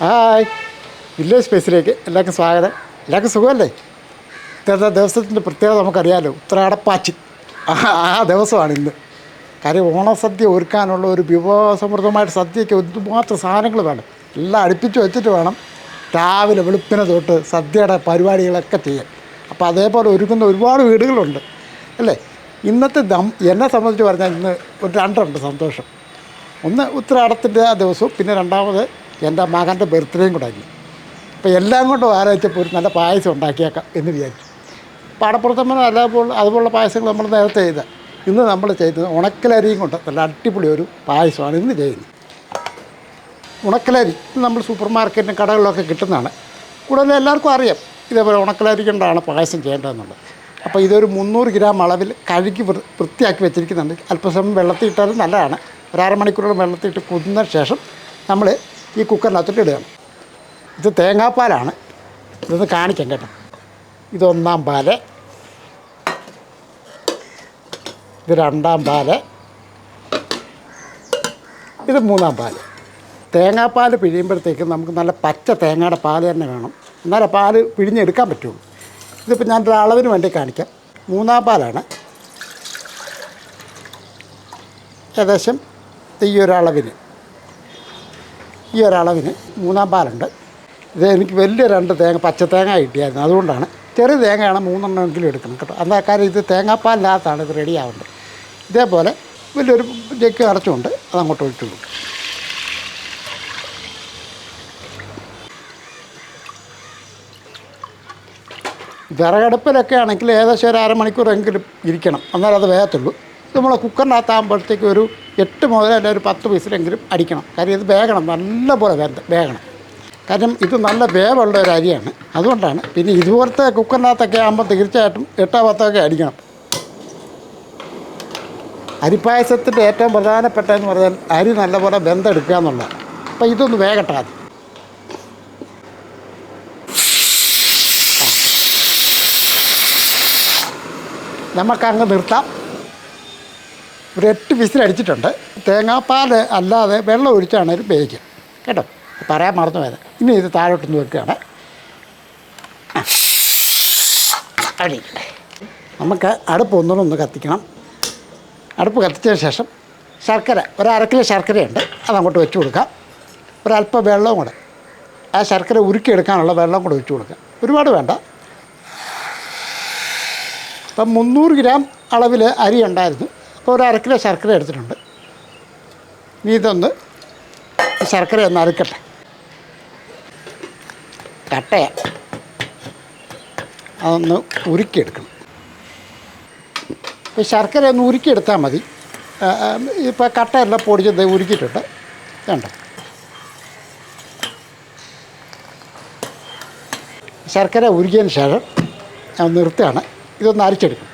Hi. Village സ്പേസിലേക്ക് എല്ലാവർക്കും സ്വാഗതം. എല്ലാവർക്കും സുഖമല്ലേ? ഇന്നത്തെ ദിവസത്തിന്റെ പ്രത്യേകത നമുക്കറിയാമല്ലോ ഉത്രാടപ്പാച്ചി ആ ദിവസമാണ് ഇന്ന്. കാര്യം ഓണസദ്യ ഒരുക്കാനുള്ള ഒരു വിഭവസമൃദ്ധമായിട്ട് സദ്യയ്ക്ക് എന്തുമാത്രം സാധനങ്ങൾ വേണം. എല്ലാം അടുപ്പിച്ച് വെച്ചിട്ട് വേണം രാവിലെ വെളുപ്പിനെ തൊട്ട് സദ്യയുടെ പരിപാടികളൊക്കെ ചെയ്യാൻ. അപ്പോൾ അതേപോലെ ഒരുക്കുന്ന ഒരുപാട് വീടുകളുണ്ട്. അല്ലേ? ഇന്നത്തെ ദം എന്നെ സംബന്ധിച്ച് പറഞ്ഞാൽ ഇന്ന് ഒരു രണ്ടുണ്ട് സന്തോഷം. ഒന്ന് ഉത്തരാടത്തിന്റെ ആ ദിവസവും പിന്നെ രണ്ടാമത് എന്റെ മകന്റെ ബർത്ത്ഡേയും കൂടെ ആക്കി അപ്പോൾ എല്ലാം കൊണ്ടും ആലോചിച്ചപ്പോൾ ഒരു നല്ല പായസം ഉണ്ടാക്കിയേക്കാം എന്ന് വിചാരിച്ചു. പാടപ്പുറത്തമ്മ അതേപോലെ അതുപോലുള്ള പായസങ്ങൾ നമ്മൾ നേരത്തെ ചെയ്ത ഇന്ന് നമ്മൾ ചെയ്തത് ഉണക്കലരിയും കൊണ്ട് നല്ല അടിപൊളി ഒരു പായസമാണ് ഇന്ന് ചെയ്യുന്നത്. ഉണക്കലരി നമ്മൾ സൂപ്പർ മാർക്കറ്റിനും കടകളിലൊക്കെ കിട്ടുന്നതാണ്. കൂടുതൽ എല്ലാവർക്കും അറിയാം ഇതേപോലെ ഉണക്കലരി കൊണ്ടാണ് പായസം ചെയ്യേണ്ടതെന്നുള്ളത്. അപ്പോൾ ഇതൊരു മുന്നൂറ് ഗ്രാം അളവിൽ കഴുകി വൃത്തിയാക്കി വെച്ചിരിക്കുന്നുണ്ട്. അല്പസമയം വെള്ളത്തിൽ ഇട്ടാലും നല്ലതാണ്. ഒരു അരമണിക്കൂറോളം വെള്ളത്തിൽ ഇട്ട് കുതിന്ന ശേഷം നമ്മൾ ഈ കുക്കറിനകത്തോട്ട് ഇടുകയാണ് ഇത് തേങ്ങാപ്പാലാണ്. ഇതൊന്ന് കാണിക്കാം കേട്ടോ. ഇതൊന്നാം പാൽ. ഇത് രണ്ടാം പാൽ. ഇത് മൂന്നാം പാൽ. തേങ്ങാപ്പാൽ പിഴിയുമ്പോഴത്തേക്കും നമുക്ക് നല്ല പച്ച തേങ്ങയുടെ പാൽ തന്നെ വേണം. എന്നാലേ പാൽ പിഴിഞ്ഞെടുക്കാൻ പറ്റുള്ളൂ. ഇതിപ്പോൾ ഞാൻ അളവിന് വേണ്ടി കാണിക്കാം. മൂന്നാം പാലാണ്. ഏകദേശം ഈ ഒരളവിന് ഈ ഒരളവിന് മൂന്നാം പാലുണ്ട്. ഇത് എനിക്ക് വലിയ രണ്ട് തേങ്ങ പച്ച തേങ്ങ കിട്ടിയായിരുന്നു. അതുകൊണ്ടാണ് ചെറിയ തേങ്ങയാണ് മൂന്നെണ്ണമെങ്കിലും എടുക്കണം കേട്ടോ. എന്താ കാര്യം ഇത് തേങ്ങാപ്പാലിനകത്താണ് ഇത് റെഡി ആവേണ്ടത് ഇതേപോലെ വലിയൊരു ജക്ക് അടച്ചുകൊണ്ട് അതങ്ങോട്ട് ഒഴിച്ചു കൊടുക്കും. വിറകടുപ്പിലൊക്കെ ആണെങ്കിൽ ഏകദേശം ഒരു അരമണിക്കൂറെങ്കിലും ഇരിക്കണം. എന്നാലേ അത് വേഗത്തുള്ളൂ നമ്മൾ കുക്കറിനകത്താകുമ്പോഴത്തേക്ക് ഒരു എട്ട് മുതൽ അല്ല ഒരു പത്ത് പീസിലെങ്കിലും അടിക്കണം. കാര്യം ഇത് വേഗണം നല്ലപോലെ വേണ്ട വേകണം. കാരണം ഇത് നല്ല വേവുള്ള ഒരു അരിയാണ്. അതുകൊണ്ടാണ് പിന്നെ ഇതുപോലത്തെ കുക്കറിനകത്തൊക്കെ ആകുമ്പോൾ തീർച്ചയായിട്ടും എട്ടോ പത്തൊക്കെ അടിക്കണം. അരിപ്പായസത്തിന്റെ ഏറ്റവും പ്രധാനപ്പെട്ടതെന്ന് പറഞ്ഞാൽ അരി നല്ലപോലെ വെന്തെടുക്കുക എന്നുള്ളതാണ്. അപ്പോൾ ഇതൊന്ന് വേഗട്ടെ ആദ്യം. നമുക്കങ്ങ് നിർത്താം. ഒരു എട്ട് വിസിലടിച്ചിട്ടുണ്ട്. തേങ്ങാപ്പാൽ അല്ലാതെ വെള്ളം ഒഴിച്ചാണ് ഒരു വേവിക്കുക കേട്ടോ? പറയാൻ മറന്നു പോയത്. ഇനി ഇത് ആ. അടിക്കട്ടെ നമുക്ക് അടുപ്പ് ഒന്നുകൂടെ ഒന്ന് കത്തിക്കണം. അടുപ്പ് കത്തിച്ചതിന് ശേഷം ശർക്കര ഒരു അര കിലോ ശർക്കരയുണ്ട്. അതങ്ങോട്ട് വെച്ച് കൊടുക്കാം. ഒരല്പം വെള്ളവും കൂടെ. ആ ശർക്കര ഉരുക്കിയെടുക്കാനുള്ള വെള്ളം കൂടെ വെച്ച് കൊടുക്കാം. ഒരുപാട് വേണ്ട. ഇപ്പം മുന്നൂറ് ഗ്രാം അളവിൽ അരി ഉണ്ടായിരുന്നു. അപ്പോൾ ഒരു അര കിലോ ശർക്കര എടുത്തിട്ടുണ്ട്. നീ ഇതൊന്ന് ശർക്കര ഒന്ന് അറുക്കട്ടെ കട്ടയ അതൊന്ന് ഉരുക്കിയെടുക്കണം. ഇപ്പോൾ ശർക്കര ഒന്ന് ഉരുക്കിയെടുത്താൽ മതി. ഇപ്പോൾ കട്ടയെല്ലാം പൊടിച്ചത് ഉരുക്കിയിട്ടുണ്ട്. വേണ്ട ശർക്കര ഉരുക്കിയതിന് ശേഷം നിർത്തുകയാണ്. ഇതൊന്ന് അരിച്ചെടുക്കും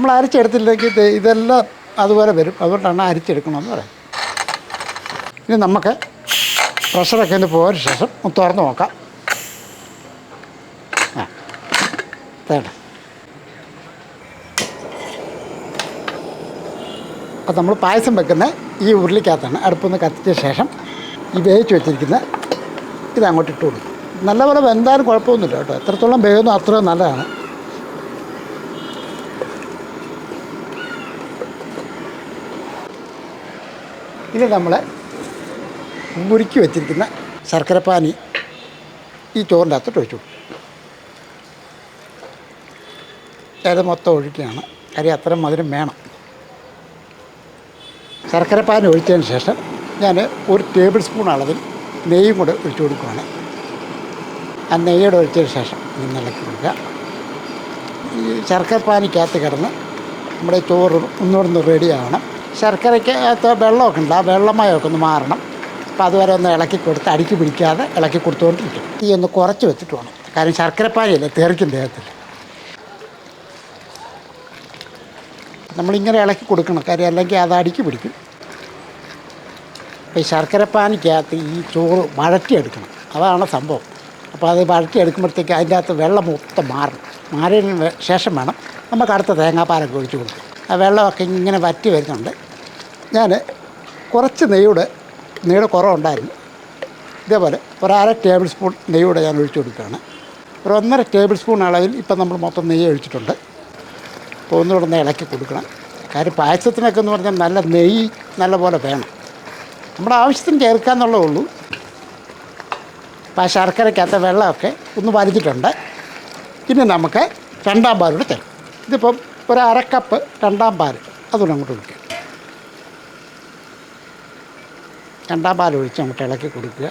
നമ്മൾ അരിച്ചെടുത്തില്ലെങ്കിൽ ഇത് ഇതെല്ലാം അതുപോലെ വരും. അതുകൊണ്ടാണ് അരിച്ചെടുക്കണമെന്ന് പറയാം ഇനി നമുക്ക് പ്രഷറൊക്കെ ഒന്ന് പോയതിന് ശേഷം തുറന്ന് നോക്കാം. ആ വേണ്ട. അപ്പോൾ നമ്മൾ പായസം വെക്കുന്ന ഈ ഉരുളിക്കകത്താണ് അടുപ്പൊന്ന് കത്തിച്ച ശേഷം ഈ വേവിച്ച് വെച്ചിരിക്കുന്ന ഇത് അങ്ങോട്ട് ഇട്ട് കൊടുക്കും. നല്ലപോലെ വെന്താലും കുഴപ്പമൊന്നുമില്ല കേട്ടോ. എത്രത്തോളം വേകുന്നു അത്രയും നല്ലതാണ്. ഇനി നമ്മൾ മുറുക്കി വെച്ചിരിക്കുന്ന ശർക്കരപ്പാനി ഈ ചോറിന്റെ അകത്തോട്ട് ഒഴിച്ചു അത് മൊത്തം ഒഴിക്കുകയാണ്. കാര്യം അത്രയും മധുരം വേണം. ശർക്കരപ്പാനി ഒഴിച്ചതിന് ശേഷം ഞാൻ ഒരു ടേബിൾ സ്പൂൺ അളവിൽ നെയ്യും കൂടെ ഒഴിച്ചു കൊടുക്കുകയാണ് ആ നെയ്യോടെ ഒഴിച്ചതിന് ശേഷം നിന്നിളക്കി കൊടുക്കുക. ഈ ശർക്കരപ്പാനിക്കകത്ത് കിടന്ന് നമ്മുടെ ചോറ് ഒന്നുകൂടെ ഒന്ന് റെഡിയാവണം ശർക്കരയ്ക്ക് അകത്ത് വെള്ളമൊക്കെ ഉണ്ട്. ആ വെള്ളമയമൊക്കെ ഒന്ന് മാറണം. അപ്പോൾ അതുവരെ ഒന്ന് ഇളക്കി കൊടുത്ത് അടിക്ക് പിടിക്കാതെ ഇളക്കി കൊടുത്തുകൊണ്ടിരിക്കും തീ ഒന്ന് കുറച്ച് വെച്ചിട്ട് വേണം. കാരണം ശർക്കരപ്പാനിയല്ലേ തെറിക്കും ദേഹത്തിൽ. നമ്മളിങ്ങനെ ഇളക്കി കൊടുക്കണം. കാര്യം അല്ലെങ്കിൽ അത് അടിക്ക് പിടിക്കും. അപ്പോൾ ഈ ശർക്കരപ്പാനിക്കകത്ത് ഈ ചോറ് വഴറ്റിയെടുക്കണം. അതാണ് സംഭവം. അപ്പോൾ അത് വഴറ്റിയെടുക്കുമ്പോഴത്തേക്ക് അതിന്റെ അകത്ത് വെള്ളം മൊത്തം മാറണം. മാറിയതിന് ശേഷം വേണം നമുക്ക് അടുത്ത തേങ്ങാപ്പാലൊക്കെ ഒഴിച്ച് കൊടുക്കും. ആ വെള്ളമൊക്കെ ഇങ്ങനെ വറ്റി വരുന്നുണ്ട്. ഞാൻ കുറച്ച് നെയ്യൂടെ നെയ്യുടെ കുറവുണ്ടായിരുന്നു. ഇതേപോലെ ഒരു അര ടേബിൾ സ്പൂൺ നെയ്യൂടെ ഞാൻ ഒഴിച്ചു കൊടുക്കുകയാണ്. ഒരു ഒന്നര ടേബിൾ സ്പൂൺ അളവിൽ ഇപ്പം നമ്മൾ മൊത്തം നെയ്യ് ഒഴിച്ചിട്ടുണ്ട്. അപ്പോൾ ഒന്നുകൂടെ ഒന്ന് ഇളക്കി കൊടുക്കണം. കാര്യം പായസത്തിനൊക്കെ എന്ന് പറഞ്ഞാൽ നല്ല നെയ്യ് നല്ല പോലെ വേണം. നമ്മുടെ ആവശ്യത്തിന് ചേർക്കാന്നുള്ളേ ഉള്ളൂ. ആ ശർക്കരയ്ക്കകത്ത വെള്ളമൊക്കെ ഒന്ന് വലിച്ചിട്ടുണ്ട്. ഇനി നമുക്ക് രണ്ടാം പാലൂടെ തരും ഇതിപ്പം ഒരു അരക്കപ്പ് രണ്ടാം പാൽ അതുകൊണ്ട് അങ്ങോട്ട് ഒഴിക്കുക. രണ്ടാം പാൽ ഒഴിച്ച് അങ്ങോട്ട് ഇളക്കി കൊടുക്കുക.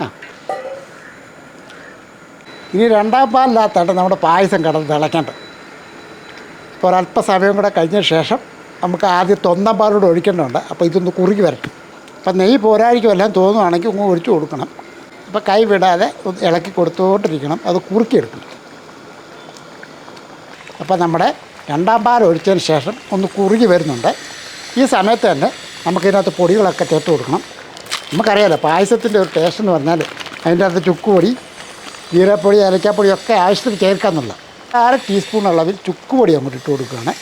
ആ. ഇനി രണ്ടാം പാലിനകത്താണ് നമ്മുടെ പായസം കിടന്ന് തിളയ്ക്കേണ്ടത് അപ്പോൾ ഒരല്പസമയം കൂടെ കഴിഞ്ഞ ശേഷം നമുക്ക് ആദ്യത്തെ ഒന്നാം പാലോട് ഒഴിക്കേണ്ടതുണ്ട്. അപ്പോൾ ഇതൊന്ന് കുറുകി വരട്ടെ. അപ്പം നെയ്യ് പോരായിരിക്കും എല്ലാം തോന്നുവാണെങ്കിൽ ഒന്ന് ഒഴിച്ചു കൊടുക്കണം. അപ്പോൾ കൈ വിടാതെ ഇളക്കി കൊടുത്തുകൊണ്ടിരിക്കണം അത് കുറുക്കിയെടുക്കണം അപ്പോൾ നമ്മുടെ രണ്ടാം പാൽ ഒഴിച്ചതിന് ശേഷം ഒന്ന് കുറുകി വരുന്നുണ്ട്. ഈ സമയത്ത് തന്നെ നമുക്കിതിനകത്ത് പൊടികളൊക്കെ ചേർത്ത് കൊടുക്കണം. നമുക്കറിയാമല്ലോ പായസത്തിന്റെ ഒരു ടേസ്റ്റ് എന്ന് പറഞ്ഞാൽ അതിന്റെ അകത്ത് ചുക്കുപൊടി ജീരപ്പൊടി ഏലക്കാപ്പൊടി ഒക്കെ ആവശ്യത്തിന് ചേർക്കാമെന്നുള്ള അര ടീസ്പൂൺ അളവിൽ ചുക്കുപൊടി അങ്ങോട്ട് ഇട്ട് കൊടുക്കുകയാണ്.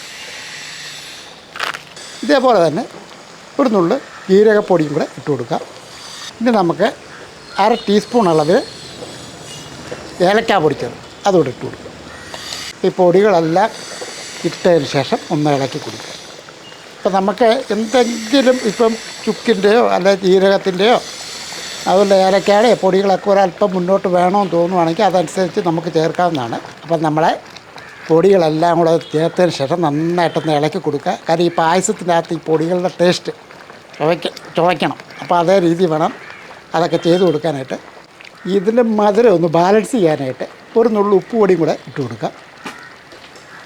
ഇതേപോലെ തന്നെ ഒരു നുള്ളു ജീരകപ്പൊടിയും കൂടെ ഇട്ട് കൊടുക്കാം. ഇനി നമുക്ക് അര ടീസ്പൂൺ അളവ് ഏലക്കാ പൊടിച്ചത്. അതുകൂടെ ഇട്ട് കൊടുക്കുക ഈ പൊടികളെല്ലാം ഇട്ടതിന് ശേഷം ഒന്ന് ഇളക്കി കൊടുക്കുക ഇപ്പം നമുക്ക് എന്തെങ്കിലും ഇപ്പം ചുക്കിന്റെയോ അല്ലെ ജീരകത്തിന്റെയോ അതുപോലെ ഏലക്കാടെയോ പൊടികളൊക്കെ ഒരല്പം മുന്നോട്ട് വേണമെന്ന് തോന്നുവാണെങ്കിൽ അതനുസരിച്ച് നമുക്ക് ചേർക്കാവുന്നതാണ്. അപ്പം നമ്മളെ പൊടികളെല്ലാം കൂടെ ചേർത്തതിന് ശേഷം നന്നായിട്ടൊന്ന് ഇളക്കി കൊടുക്കുക. കാരണം ഈ പായസത്തിന്റെ അകത്ത് ഈ പൊടികളുടെ ടേസ്റ്റ് ചുവയ്ക്ക ചുവയ്ക്കണം. അപ്പോൾ അതേ രീതി വേണം. അതൊക്കെ ചെയ്ത് കൊടുക്കാനായിട്ട് ഇതിന്റെ മധുരം ഒന്ന് ബാലൻസ് ചെയ്യാനായിട്ട് ഒരു നുള്ളു ഉപ്പ് പൊടിയും കൂടെ ഇട്ട് കൊടുക്കുക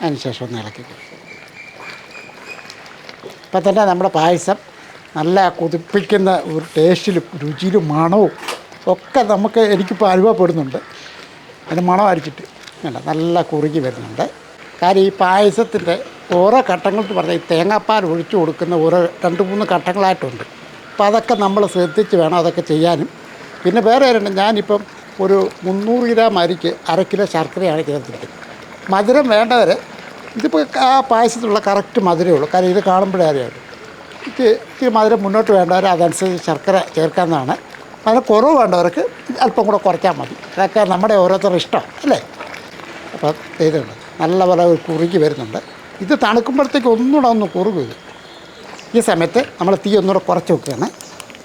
അതിനുശേഷം ഒന്ന് ഇളക്കി ഇപ്പം തന്നെ നമ്മുടെ പായസം നല്ല കൊതിപ്പിക്കുന്ന ഒരു ടേസ്റ്റിലും രുചിയിലും മണവും ഒക്കെ നമുക്ക് എനിക്കിപ്പോൾ അനുഭവപ്പെടുന്നുണ്ട്. അതിന് മണം അരിച്ചിട്ട് വേണ്ട നല്ല കുറുകി വരുന്നുണ്ട്. കാര്യം ഈ പായസത്തിന്റെ ഓരോ ഘട്ടങ്ങൾ എന്ന് പറഞ്ഞാൽ ഈ തേങ്ങാപ്പാൽ ഒഴിച്ചു കൊടുക്കുന്ന ഓരോ രണ്ട് മൂന്ന് ഘട്ടങ്ങളായിട്ടുണ്ട്. അപ്പോൾ അതൊക്കെ നമ്മൾ ശ്രദ്ധിച്ച് വേണം അതൊക്കെ ചെയ്യാനും. പിന്നെ വേറെ ഉണ്ട് ഞാനിപ്പം ഒരു മുന്നൂറ് ഗ്രാം അരിക്ക് അര കിലോ ശർക്കരയാണ് ചേർത്തിരിക്കുന്നത്. മധുരം വേണ്ടവരെ ഇതിപ്പോൾ ആ പായസത്തിലുള്ള കറക്റ്റ് മധുരമേ ഉള്ളൂ. കാരണം ഇത് കാണുമ്പോഴേ അറിയാം. ഇത് ഇത്തിരി മധുരം മുന്നോട്ട് വേണ്ടവർ അതനുസരിച്ച് ശർക്കര ചേർക്കാവുന്നതാണ്. അതിന് കുറവ് വേണ്ടവർക്ക് അല്പം കൂടെ കുറച്ചാൽ മതി. അതൊക്കെ നമ്മുടെ ഓരോരുത്തരുടെ ഇഷ്ടം അല്ലേ? അപ്പോൾ ചെയ്തിട്ടുണ്ട് നല്ല പോലെ കുറുകി വരുന്നുണ്ട്. ഇത് തണുക്കുമ്പോഴത്തേക്ക് ഒന്നുകൂടെ ഒന്ന് കുറുകും ഇത് ഈ സമയത്ത് നമ്മൾ തീ ഒന്നുകൂടെ കുറച്ച് വെക്കുകയാണ്.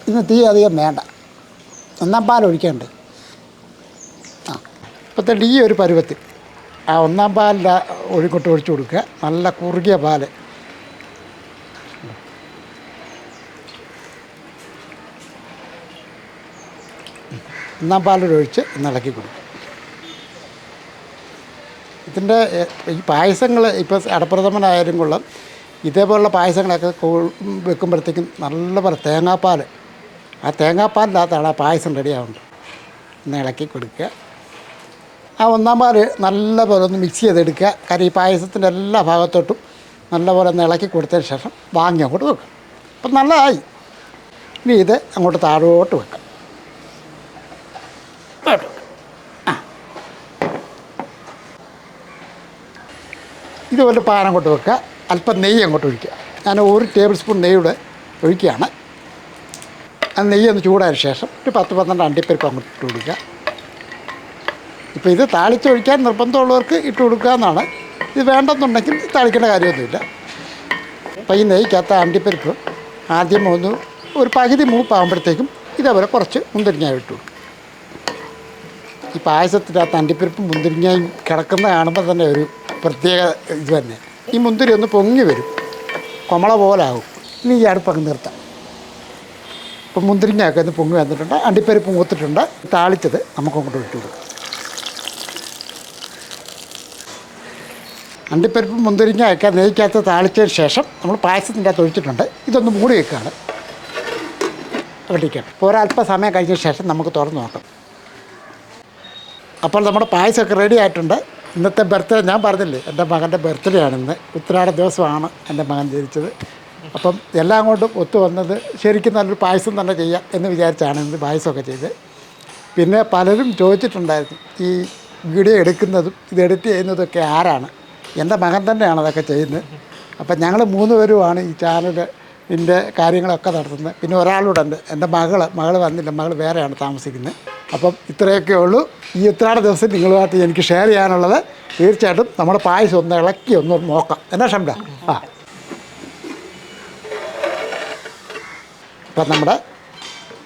ഇന്ന് തീ അധികം വേണ്ട. ഒന്നാം പാൽ ഒഴിക്കാണ്ട് ആ ഇപ്പോഴത്തെ ഈ ഒരു പരുവത്തിൽ. ആ ഒന്നാം പാലിന്റെ ഒഴിക്കൊട്ട് ഒഴിച്ചു കൊടുക്കുക. നല്ല കുറുകിയ പാൽ ഒന്നാം പാലിൽ ഒഴിച്ച് ഇളക്കി കൊടുക്കുക. ഇതിന്റെ ഈ പായസങ്ങൾ ഇപ്പോൾ അടപ്രഥമനായാലും കൊള്ളാം. ഇതേപോലുള്ള പായസങ്ങളൊക്കെ വെക്കുമ്പോഴത്തേക്കും നല്ലപോലെ തേങ്ങാപ്പാൽ. ആ തേങ്ങാപ്പാലിനകത്താണ് ആ പായസം റെഡിയാവുന്നത് ഒന്ന് ഇളക്കി കൊടുക്കുക. ആ ഒന്നാം പാൽ നല്ലപോലെ ഒന്ന് മിക്സ് ചെയ്തെടുക്കുക. കാര്യം ഈ പായസത്തിന്റെ എല്ലാ ഭാഗത്തോട്ടും നല്ലപോലെ ഒന്ന് ഇളക്കി കൊടുത്തതിന് ശേഷം വാങ്ങി അങ്ങോട്ട് വെക്കുക. അപ്പം നല്ലതായി. ഇനി ഇത് അങ്ങോട്ട് താഴോട്ട് വെക്കാം. ഇതുപോലെ പാനം കൊണ്ട് വെക്കുക. അല്പം നെയ്യ് അങ്ങോട്ട് ഒഴിക്കുക. ഞാൻ ഒരു ടേബിൾ സ്പൂൺ നെയ്യൂടെ ഒഴിക്കുകയാണ്. ആ നെയ്യ് ഒന്ന് ചൂടായ ശേഷം ഒരു പത്ത് പന്ത്രണ്ട് അണ്ടിപ്പരിപ്പ് അങ്ങോട്ട് ഇട്ട് കൊടുക്കുക. ഇപ്പോൾ ഇത് താളിച്ചൊഴിക്കാൻ നിർബന്ധമുള്ളവർക്ക് ഇട്ട് കൊടുക്കുക എന്നാണ്. ഇത് വേണ്ടെന്നുണ്ടെങ്കിൽ താളിക്കേണ്ട കാര്യമൊന്നുമില്ല. അപ്പോൾ ഈ നെയ്ക്കകത്ത് അണ്ടിപ്പരിപ്പ് ആദ്യം ഒന്ന് ഒരു പകുതി മൂപ്പാകുമ്പോഴത്തേക്കും ഇതേപോലെ കുറച്ച് മുന്തിരിങ്ങായി ഇട്ടു ഈ പായസത്തിനകത്ത് അണ്ടിപ്പരിപ്പും മുന്തിരിങ്ങയും കിടക്കുന്ന കാണുമ്പോൾ തന്നെ ഒരു പ്രത്യേക ഇത് തന്നെ. ഈ മുന്തിരി ഒന്ന് പൊങ്ങി വരും. കൊമള പോലെ ആകും ഇനി ഈ അടുപ്പങ്ങ് നിർത്താം. ഇപ്പം മുന്തിരിങ്ങയൊക്കെ ഒന്ന് പൊങ്ങി വന്നിട്ടുണ്ട്. അണ്ടിപ്പരിപ്പ് മൂത്തിട്ടുണ്ട്. താളിച്ചത് നമുക്ക് അങ്ങോട്ട് ഇട്ട് കൊടുക്കാം. അണ്ടിപ്പരിപ്പ് മുന്തിരിങ്ങയൊക്കെ നെയ്ക്കകത്ത് താളിച്ചതിന് ശേഷം നമ്മൾ പായസത്തിന്റെ അകത്ത് ഒഴിച്ചിട്ടുണ്ട്. ഇതൊന്ന് മൂടി വെക്കുകയാണ് വെട്ടിക്കാം ഇപ്പോൾ ഒരല്പസമയം കഴിഞ്ഞ ശേഷം നമുക്ക് തുറന്ന് നോക്കാം. അപ്പോൾ നമ്മുടെ പായസമൊക്കെ റെഡി ആയിട്ടുണ്ട്. ഇന്നത്തെ ബർത്ത്ഡേ ഞാൻ പറഞ്ഞില്ലേ എന്റെ മകന്റെ ബർത്ത്ഡേ ആണ് ഇന്ന്. ഉത്തരാട ദിവസമാണ് എന്റെ മകൻ ജനിച്ചത്. അപ്പം എല്ലാം കൊണ്ടും ഒത്തു വന്നത് ശരിക്കും നല്ലൊരു പായസം തന്നെ ചെയ്യാം എന്ന് വിചാരിച്ചാണ് ഇന്ന് പായസമൊക്കെ ചെയ്ത് പിന്നെ പലരും ചോദിച്ചിട്ടുണ്ടായിരുന്നു ഈ വീഡിയോ എടുക്കുന്നതും ഇത് എഡിറ്റ് ചെയ്യുന്നതൊക്കെ ആരാണ്? എന്റെ മകൻ തന്നെയാണ് അതൊക്കെ ചെയ്യുന്നത്. അപ്പം ഞങ്ങൾ മൂന്ന് പേരുമാണ് ഈ ചാനലിന്റെ കാര്യങ്ങളൊക്കെ നടത്തുന്നത്. പിന്നെ ഒരാളൂടെ എന്റെ മകൾ മകൾ വന്നില്ല മകൾ വേറെയാണ് താമസിക്കുന്നത്. അപ്പം ഇത്രയൊക്കെ ഉള്ളൂ. ഈ ഉത്രാട ദിവസം നിങ്ങളുമായിട്ട് എനിക്ക് ഷെയർ ചെയ്യാനുള്ളത്. തീർച്ചയായിട്ടും നമ്മുടെ പായസം ഒന്ന് ഇളക്കി ഒന്ന് നോക്കാം. എന്നാ ഷംഡ ആ. ഇപ്പം നമ്മുടെ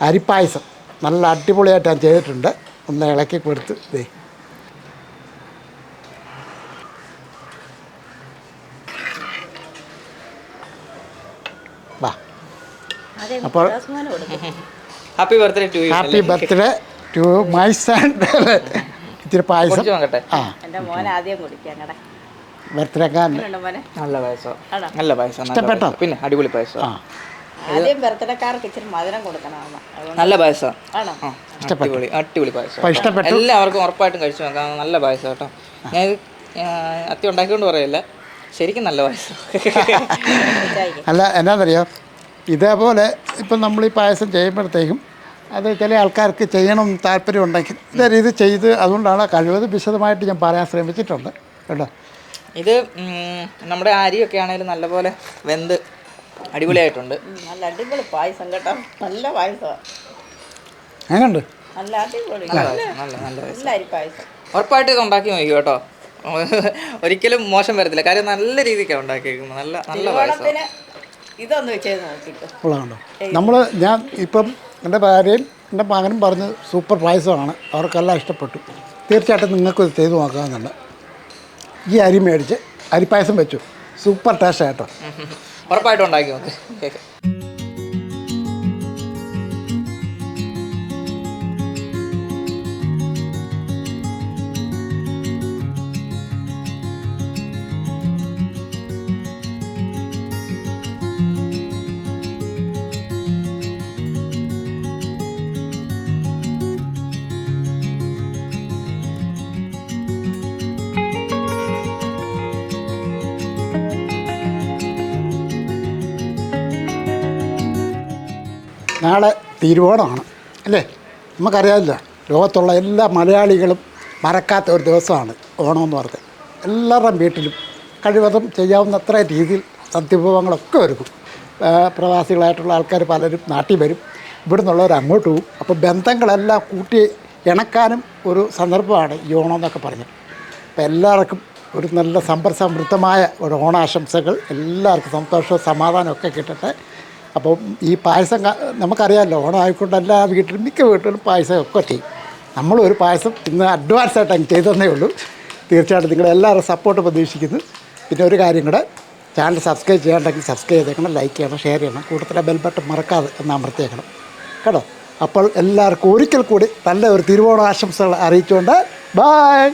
അരിപ്പായസം നല്ല അടിപൊളിയായിട്ട് ഞാൻ ചെയ്തിട്ടുണ്ട്. ഒന്ന് ഇളക്കി കൊടുത്ത് ദേ. വാ. അപ്പോൾ happy birthday to you happy birthday to my son ഇത്തിരി പായസം. കുടിച്ചു നോക്കട്ടെ ആ. എന്റെ മോൻ ആദ്യം കുടിക്കാം കട നല്ല പായസം? നല്ല പായസം ഇഷ്ടപ്പെട്ടോ? പിന്നെ അടിപൊളി പായസം. ആ. ആദ്യം ബർത്ത്ഡേക്കാർക്ക് ഇച്ചിരി മധുരം കൊടുക്കണം നല്ല പായസം. ആണോ? അടിപൊളി അടിപൊളി പായസം. ഇഷ്ടപ്പെട്ടു? എല്ലാവർക്കും ഉറപ്പായിട്ടും കഴിച്ചു നോക്കാം. നല്ല പായസം കേട്ടോ. ഞാൻ അത്തി ഉണ്ടാക്കിക്കൊണ്ട് പറയല്ല? ശരിക്കും നല്ല പായസം. അല്ല എന്നാന്നറിയോ ഇതേപോലെ ഇപ്പം നമ്മൾ ഈ പായസം ചെയ്യുമ്പോഴത്തേക്കും അത് ചില ആൾക്കാർക്ക് ചെയ്യണം താല്പര്യം ഉണ്ടെങ്കിൽ ഇതേ രീതി ചെയ്ത് അതുകൊണ്ടാണ് കഴിവത് വിശദമായിട്ട് ഞാൻ പറയാൻ ശ്രമിച്ചിട്ടുണ്ട്. കേട്ടോ? ഇത് നമ്മുടെ അരിയൊക്കെ ആണെങ്കിലും നല്ലപോലെ വെന്ത് അടിപൊളിയായിട്ടുണ്ട്. നല്ല അടിപൊളി പായസം കേട്ടോ. നല്ല പായസമാണ് എങ്ങനെയുണ്ട് നല്ല അടിപൊളി. നല്ല നല്ല പായസം നല്ല പായസം. അരി പായസം ഉറപ്പായിട്ട് ഇത് ഉണ്ടാക്കി നോക്കി കേട്ടോ. ഒരിക്കലും മോശം വരത്തില്ല. കാര്യം നല്ല രീതിക്കാണ് ഉണ്ടാക്കിയിരിക്കുന്നത് നല്ല നല്ല പായസം. ഇതൊന്ന് ചെയ്ത് നോക്കിയിട്ട് നമ്മൾ ഞാൻ ഇപ്പം എന്റെ ഭാര്യയും എന്റെ മകനും പറഞ്ഞ് സൂപ്പർ പായസമാണ്. അവർക്കെല്ലാം ഇഷ്ടപ്പെട്ടു. തീർച്ചയായിട്ടും നിങ്ങൾക്ക് ഇത് ചെയ്ത് നോക്കാമെന്നുണ്ട്. ഈ അരി മേടിച്ച് അരിപ്പായസം വെച്ചു. സൂപ്പർ ടേസ്റ്റ് ആയിട്ടോ ഉറപ്പായിട്ടും ഉണ്ടാക്കി നോക്ക്. നാളെ തിരുവോണമാണ് അല്ലേ? നമുക്കറിയാമല്ലോ ലോകത്തുള്ള എല്ലാ മലയാളികളും മറക്കാത്ത ഒരു ദിവസമാണ് ഓണം എന്ന് പറഞ്ഞത് എല്ലാവരുടെയും വീട്ടിലും കഴിവതും ചെയ്യാവുന്ന അത്ര രീതിയിൽ സദ്യഭവങ്ങളൊക്കെ ഒരുക്കും. പ്രവാസികളായിട്ടുള്ള ആൾക്കാർ പലരും നാട്ടിൽ വരും ഇവിടെ നിന്നുള്ളവർ അങ്ങോട്ട് പോകും. അപ്പോൾ ബന്ധങ്ങളെല്ലാം കൂട്ടി ഇണക്കാനും ഒരു സന്ദർഭമാണ് ഈ ഓണം എന്നൊക്കെ പറഞ്ഞത്. അപ്പോൾ എല്ലാവർക്കും ഒരു നല്ല സമ്പർ സമൃദ്ധമായ ഒരു ഓണാശംസകൾ എല്ലാവർക്കും സന്തോഷവും സമാധാനമൊക്കെ കിട്ടട്ടെ. അപ്പോൾ ഈ പായസം നമുക്കറിയാമല്ലോ ഓണം ആയിക്കൊണ്ട് എല്ലാ വീട്ടിലും മിക്ക വീട്ടിലും പായസം ഒക്കെ ചെയ്യും. നമ്മളൊരു പായസം ഇന്ന് അഡ്വാൻസ് ആയിട്ട് അങ്ങ് ചെയ്തതന്നേ ഉള്ളൂ. തീർച്ചയായിട്ടും നിങ്ങളുടെ എല്ലാവരും സപ്പോർട്ട് പ്രതീക്ഷിക്കുന്നു. പിന്നെ ഒരു കാര്യം കൂടെ ചാനൽ സബ്സ്ക്രൈബ് ചെയ്യാണ്ടെങ്കിൽ സബ്സ്ക്രൈബ് ചെയ്തേക്കണം ലൈക്ക് ചെയ്യണം ഷെയർ ചെയ്യണം. കൂടുതൽ ബെൽ ബട്ടൺ മറക്കാതെ എന്ന് അമർത്തിയേക്കണം. കേട്ടോ? അപ്പോൾ എല്ലാവർക്കും ഒരിക്കൽ കൂടി നല്ല ഒരു തിരുവോണ ആശംസകൾ അറിയിച്ചുകൊണ്ട് ബായ്